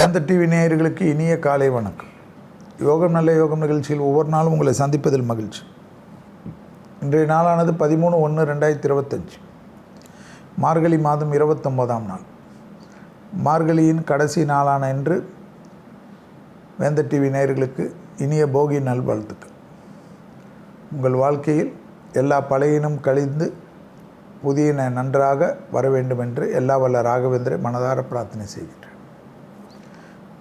வேந்த TV நேயர்களுக்கு இனிய காலை வணக்கம். யோகம் நல்ல யோகம் நிகழ்ச்சியில் ஒவ்வொரு நாளும் உங்களை சந்திப்பதில் மகிழ்ச்சி. இன்றைய நாளானது பதிமூணு ஒன்று ரெண்டாயிரத்தி இருபத்தஞ்சி. மார்கழி மாதம் இருபத்தொம்போதாம் நாள். மார்கழியின் கடைசி நாளான இன்று வேந்த டிவி நேயர்களுக்கு இனிய போகி நல்வாழ்த்துக்கள். உங்கள் வாழ்க்கையில் எல்லா பழையினும் கழிந்து புதியன நன்றாக வர வேண்டும் என்று எல்லா வல்ல ராகவேந்திர மனதார பிரார்த்தனை செய்கின்றேன்.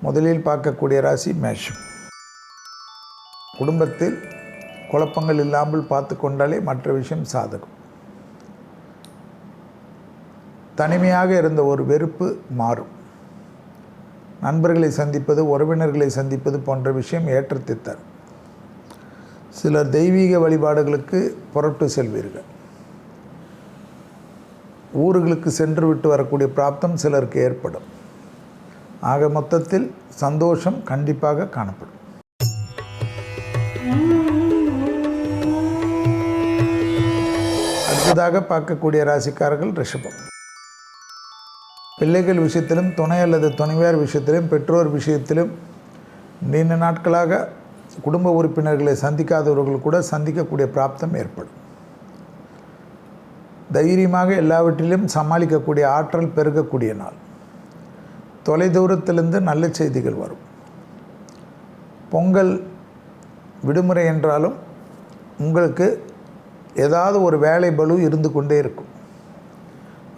முதலில் பார்க்கக்கூடிய ராசி மேஷம். குடும்பத்தில் குழப்பங்கள் இல்லாமல் பார்த்து கொண்டாலே மற்ற விஷயம் சாதகம். தனிமையாக இருந்த ஒரு வெறுப்பு மாறும். நண்பர்களை சந்திப்பது உறவினர்களை சந்திப்பது போன்ற விஷயம் ஏற்றத்தை தரும். சிலர் தெய்வீக வழிபாடுகளுக்கு புறப்பட்டு செல்வீர்கள். ஊர்களுக்கு சென்று விட்டு வரக்கூடிய பிராப்தம் சிலருக்கு ஏற்படும். ஆக மொத்தத்தில் சந்தோஷம் கண்டிப்பாக காணப்படும். அடுத்ததாக பார்க்கக்கூடிய ராசிக்காரர்கள் ரிஷபம். பிள்ளைகள் விஷயத்திலும் துணை அல்லது துணைவியார் விஷயத்திலும் பெற்றோர் விஷயத்திலும் நீண்ட நாட்களாக குடும்ப உறுப்பினர்களை சந்திக்காதவர்கள் கூட சந்திக்கக்கூடிய பிராப்தம் ஏற்படும். தைரியமாக எல்லாவற்றிலும் சமாளிக்கக்கூடிய ஆற்றல் பெருகக்கூடிய நாள். தொலைதூரத்திலிருந்து நல்ல செய்திகள் வரும். பொங்கல் விடுமுறை என்றாலும் உங்களுக்கு ஏதாவது ஒரு வேலை பலு இருந்து கொண்டே இருக்கும்.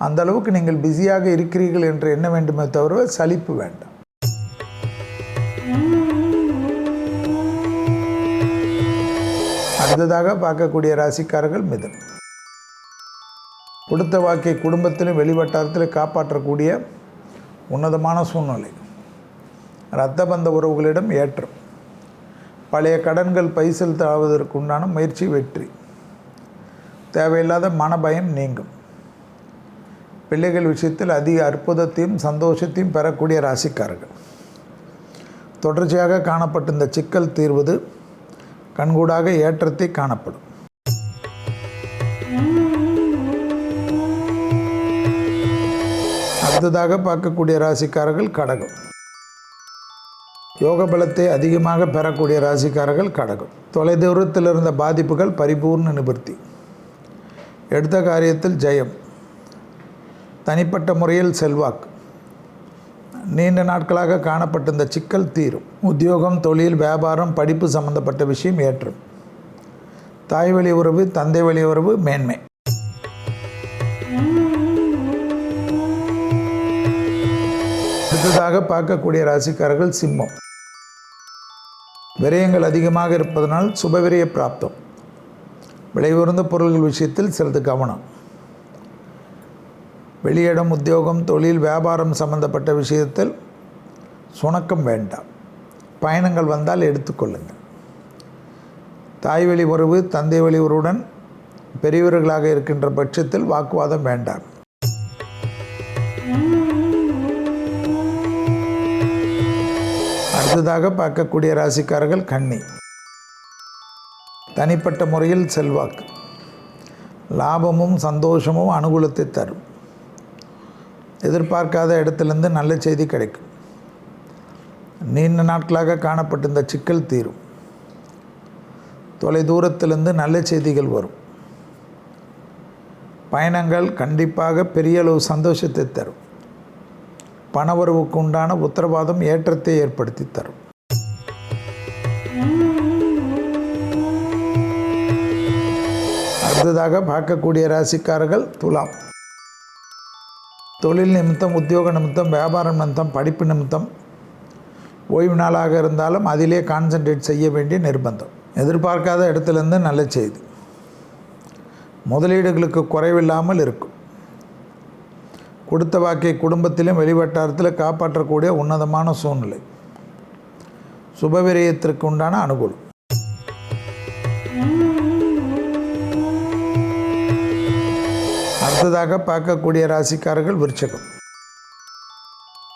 அந்த அளவுக்கு நீங்கள் பிஸியாக இருக்கிறீர்கள் என்று எண்ண வேண்டுமே தவிர சலிப்பு வேண்டாம். அடுத்ததாக பார்க்கக்கூடிய ராசிக்காரர்கள் மிதன். கொடுத்த வாக்கை குடும்பத்திலும் வெளிவட்டாரத்திலும் காப்பாற்றக்கூடிய உன்னதமான சூழ்நிலை. இரத்த பந்த உறவுகளிடம் ஏற்றம். பழைய கடன்கள் பைசல் தாவதற்கு உண்டான முயற்சி வெற்றி. தேவையில்லாத மனபயம் நீங்கும். பிள்ளைகள் விஷயத்தில் அதிக அற்புதத்தையும் சந்தோஷத்தையும் பெறக்கூடிய ராசிக்காரர்கள். தொடர்ச்சியாக காணப்பட்ட இந்த சிக்கல் தீர்வது கண்கூடாக ஏற்றத்தை காணப்படும். அடுத்ததாக பார்க்கக்கூடிய ராசிக்காரர்கள் கடகம். யோக பலத்தை அதிகமாக பெறக்கூடிய ராசிக்காரர்கள் கடகம். தொலைதூரத்தில் இருந்த பாதிப்புகள் பரிபூர்ண நிவர்த்தி. எடுத்த காரியத்தில் ஜெயம். தனிப்பட்ட முறையில் செல்வாக்கு. நீண்ட நாட்களாக காணப்பட்ட இந்த சிக்கல் தீரும். உத்தியோகம் தொழில் வியாபாரம் படிப்பு சம்பந்தப்பட்ட விஷயம் ஏற்றும். தாய் வழி உறவு தந்தை வழி உறவு மேன்மை. அடுத்ததாக பார்க்கக்கூடிய ராசிக்காரர்கள் சிம்மம். விரயங்கள் அதிகமாக இருப்பதனால் சுபவிரய பிராப்தம். விளைவுறந்த பொருள்கள் விஷயத்தில் சிறிது கவனம். வெளியிடம் உத்தியோகம் தொழில் வியாபாரம் சம்பந்தப்பட்ட விஷயத்தில் சுணக்கம் வேண்டாம். பயணங்கள் வந்தால் எடுத்துக்கொள்ளுங்கள் தாய் வழி உறவு தந்தை வழி உறவுடன் பெரியவர்களாக இருக்கின்ற பட்சத்தில் வாக்குவாதம் வேண்டாம். அடுத்ததாக பார்க்கக்கூடிய ராசிக்காரர்கள் கண்ணி தனிப்பட்ட முறையில் செல்வாக்கு. லாபமும் சந்தோஷமும் அனுகூலத்தை தரும். எதிர்பார்க்காத இடத்துலேருந்து நல்ல செய்தி கிடைக்கும். நீண்ட நாட்களாக காணப்பட்டிருந்த சிக்கல் தீரும். தொலை தூரத்திலிருந்து நல்ல செய்திகள் வரும். பயணங்கள் கண்டிப்பாக பெரிய அளவு சந்தோஷத்தை தரும். பணவரவுக்கு உண்டான உத்தரவாதம் ஏற்றத்தை ஏற்படுத்தி தரும். அடுத்ததாக பார்க்கக்கூடிய ராசிக்காரர்கள் துலாம். தொழில் நிமித்தம் உத்தியோக நிமித்தம் வியாபாரம் நிமித்தம் படிப்பு நிமித்தம். ஓய்வு நாளாக இருந்தாலும் அதிலே கான்சன்ட்ரேட் செய்ய வேண்டிய நிர்பந்தம். எதிர்பார்க்காத இடத்துலேருந்து நல்ல செய்தி. முதலீடுகளுக்கு குறைவில்லாமல் இருக்கும். கொடுத்த வாக்கை குடும்பத்திலும் வெளிவட்டாரத்தில் காப்பாற்றக்கூடிய உன்னதமான சூழ்நிலை. சுபவிரயத்திற்கு உண்டான அனுகூலம். அடுத்ததாக பார்க்கக்கூடிய ராசிக்காரர்கள் விருச்சகம்.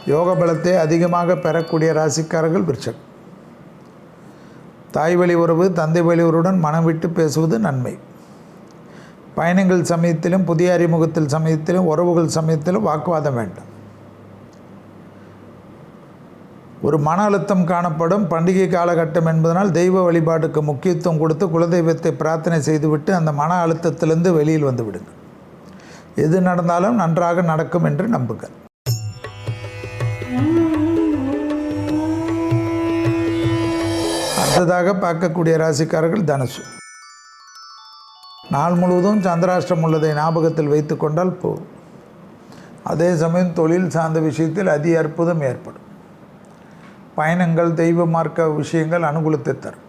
யோக பலத்தை அதிகமாக பெறக்கூடிய ராசிக்காரர்கள் விருச்சகம். தாய் வழி உறவு தந்தை வழி உறவுடன் மனம் விட்டு பேசுவது நன்மை. பயணங்கள் சமயத்திலும் புதிய அறிமுகத்தில் சமயத்திலும் உறவுகள் சமயத்திலும் வாக்குவாதம் வேண்டும். ஒரு மன அழுத்தம் காணப்படும். பண்டிகை காலகட்டம் என்பதனால் தெய்வ வழிபாட்டுக்கு முக்கியத்துவம் கொடுத்து குலதெய்வத்தை பிரார்த்தனை செய்துவிட்டு அந்த மன அழுத்தத்திலிருந்து வெளியில் வந்து விடுங்க எது நடந்தாலும் நன்றாக நடக்கும் என்று நம்புங்கள். அடுத்ததாக பார்க்கக்கூடிய ராசிக்காரர்கள் தனுசு. நாள் முழுவதும் சந்திராஷ்டிரம் உள்ளதை ஞாபகத்தில் வைத்து கொண்டால் போதும். அதே சமயம் தொழில் சார்ந்த விஷயத்தில் அதி அற்புதம் ஏற்படும். பயணங்கள் தெய்வ மார்க்க விஷயங்கள் அனுகூலத்தை தரும்.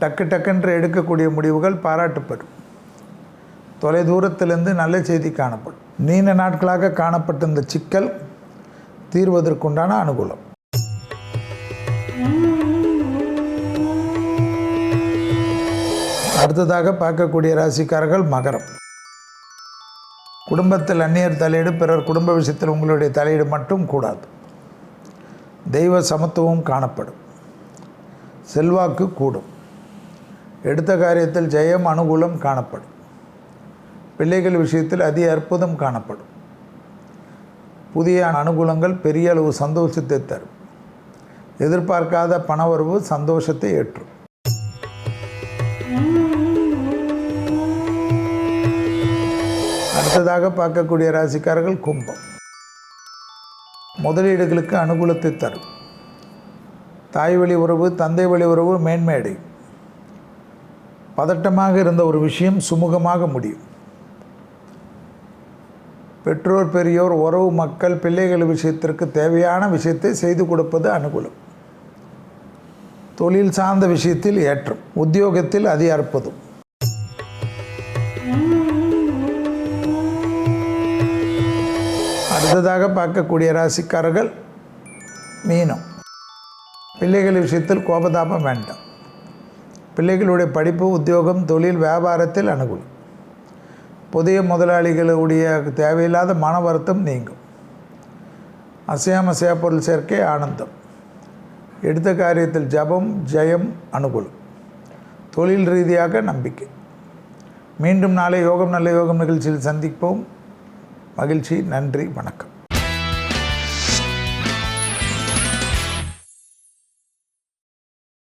டக்கு டக்குன்று எடுக்கக்கூடிய முடிவுகள் பாராட்டுப்படும். தொலை தூரத்திலிருந்து நல்ல செய்தி காணப்படும். நீண்ட நாட்களாக காணப்பட்ட இந்த சிக்கல் தீர்வதற்குண்டான அனுகூலம். அடுத்ததாக பார்க்கக்கூடிய ராசிக்காரர்கள் மகரம். குடும்பத்தில் அந்நியர் தலையீடு பிறர் குடும்ப விஷயத்தில் உங்களுடைய தலையீடு மட்டும் கூடாது. தெய்வ சமத்துவம் காணப்படும். செல்வாக்கு கூடும். எடுத்த காரியத்தில் ஜெயம் அனுகூலம் காணப்படும். பிள்ளைகள் விஷயத்தில் அதி அற்புதம் காணப்படும். புதிய அனுகூலங்கள் பெரிய அளவு சந்தோஷத்தை தரும். எதிர்பார்க்காத பணவரவு சந்தோஷத்தை ஏற்றும். அடுத்ததாக பார்க்கக்கூடிய ராசிக்காரர்கள் கும்பம். முதலீடுகளுக்கு அனுகூலத்தை தரும். தாய் வழி உறவு தந்தை வழி உறவு மேன்மேடை பதட்டமாக இருந்த ஒரு விஷயம் சுமூகமாக முடியும். பெற்றோர் பெரியோர் உறவு மக்கள் பிள்ளைகள் விஷயத்திற்கு தேவையான விஷயத்தை செய்து கொடுப்பது அனுகூலம். தொழில் சார்ந்த விஷயத்தில் ஏற்றம் உத்தியோகத்தில் அதி அற்புதம் அடுத்ததாக பார்க்கக்கூடிய ராசிக்காரர்கள் மீனம். பிள்ளைகள் விஷயத்தில் கோபதாபம் வேண்டாம். பிள்ளைகளுடைய படிப்பு உத்தியோகம் தொழில் வியாபாரத்தில் அனுகூலம். புதிய முதலாளிகளுடைய தேவையில்லாத மன வருத்தம் நீங்கும். அசையாமசையா பொருள் சேர்க்கை ஆனந்தம். எடுத்த காரியத்தில் ஜபம் ஜெயம் அனுகூலம். தொழில் ரீதியாக நம்பிக்கை. மீண்டும் நாளை யோகம் நல்ல யோகம் நிகழ்ச்சியில் சந்திப்போம். மகிழ்ச்சி நன்றி வணக்கம்.